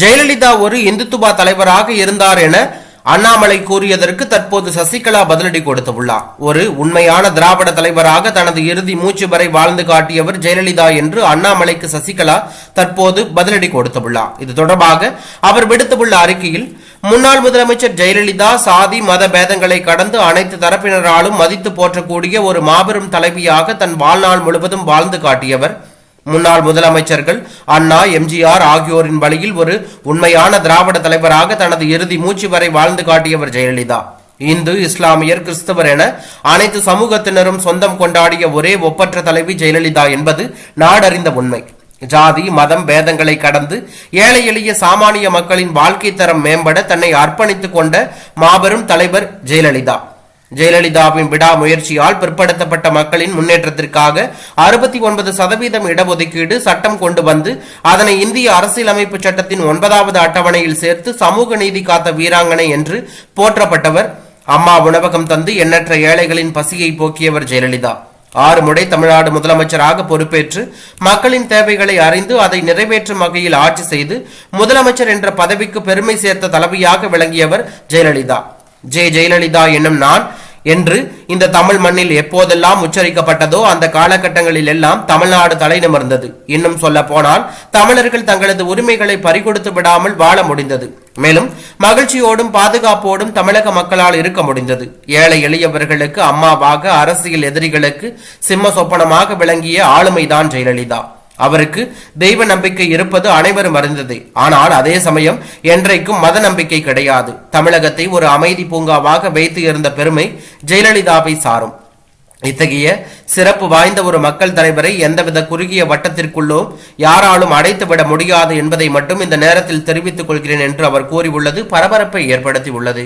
ஜெயலலிதா ஒரு இந்துத்துவா தலைவராக இருந்தார் என அண்ணாமலை கூறியதற்கு தற்போது சசிகலா பதிலடி கொடுத்துள்ளார். ஒரு உண்மையான திராவிட தலைவராக தனது இறுதி மூச்சு வரை வாழ்ந்து காட்டியவர் ஜெயலலிதா என்று அண்ணாமலைக்கு சசிகலா தற்போது பதிலடி கொடுத்துள்ளார். இது தொடர்பாக அவர் விடுத்துள்ள அறிக்கையில் முன்னாள் முதலமைச்சர் ஜெயலலிதா சாதி மத பேதங்களை கடந்து அனைத்து தரப்பினராலும் மதித்து போற்றக்கூடிய ஒரு மாபெரும் தலைவியாக தன் வாழ்நாள் முழுவதும் வாழ்ந்து காட்டியவர் முன்னாள் முதலமைச்சர்கள் அண்ணா எம்ஜிஆர் ஆகியோரின் வழியில் ஒரு உண்மையான திராவிட தலைவராக தனது இறுதி மூச்சு வரை வாழ்ந்து காட்டியவர் ஜெயலலிதா. இந்து இஸ்லாமியர் கிறிஸ்தவர் என அனைத்து சமூகத்தினரும் சொந்தம் கொண்டாடிய ஒரே ஒப்பற்ற தலைவி ஜெயலலிதா என்பது நாடறிந்த உண்மை. ஜாதி மதம் பேதங்களை கடந்து ஏழை எளிய சாமானிய மக்களின் வாழ்க்கை தரம் மேம்பட தன்னை அர்ப்பணித்துக் கொண்ட மாபெரும் தலைவர் ஜெயலலிதா. ஜெயலலிதாவின் விடாமுயற்சியால் பிற்படுத்தப்பட்ட மக்களின் முன்னேற்றத்திற்காக அறுபத்தி ஒன்பது சதவீதம் இடஒதுக்கீடு சட்டம் கொண்டு வந்து அதனை இந்திய அரசியலமைப்பு சட்டத்தின் ஒன்பதாவது அட்டவணையில் சேர்த்து சமூக நீதி காத்த வீராங்கனை என்று போற்றப்பட்டவர். அம்மா உணவகம் தந்து எண்ணற்ற ஏழைகளின் பசியை போக்கியவர் ஜெயலலிதா. ஆறு முறை தமிழ்நாடு முதலமைச்சராக பொறுப்பேற்று மக்களின் தேவைகளை அறிந்து அதை நிறைவேற்றும் வகையில் ஆட்சி செய்து முதலமைச்சர் என்ற பதவிக்கு பெருமை சேர்த்த தலைவியாக விளங்கியவர் ஜெயலலிதா. ஜே. ஜெயலலிதா என்னும் நான் என்று இந்த தமிழ் மண்ணில் எப்போதெல்லாம் உச்சரிக்கப்பட்டதோ அந்த காலகட்டங்களில் எல்லாம் தமிழ்நாடு தலை நிமிர்ந்தது. இன்னும் சொல்ல போனால் தமிழர்கள் தங்களது உரிமைகளை பறிகொடுத்து விடாமல் வாழ முடிந்தது. மேலும் மகிழ்ச்சியோடும் பாதுகாப்போடும் தமிழக மக்களால் இருக்க முடிந்தது. ஏழை எளியவர்களுக்கு அம்மாவாக அரசியல் எதிரிகளுக்கு சிம்ம சொப்பனமாக விளங்கிய ஆளுமைதான் ஜெயலலிதா. அவருக்கு தெய்வ நம்பிக்கை இருப்பது அனைவரும் அறிந்ததே. ஆனால் அதே சமயம் என்றைக்கும் மத நம்பிக்கை கிடையாது. தமிழகத்தை ஒரு அமைதி பூங்காவாக வைத்து இருந்த பெருமை ஜெயலலிதாவை சாரும். இத்தகைய சிறப்பு வாய்ந்த ஒரு மக்கள் தலைவரை எந்தவித குறுகிய வட்டத்திற்குள்ளோ யாராலும் அடைத்துவிட முடியாது என்பதை மட்டும் இந்த நேரத்தில் தெரிவித்துக் கொள்கிறேன் என்று அவர் கூறியுள்ளது. பரபரப்பை ஏற்படுத்தியுள்ளது.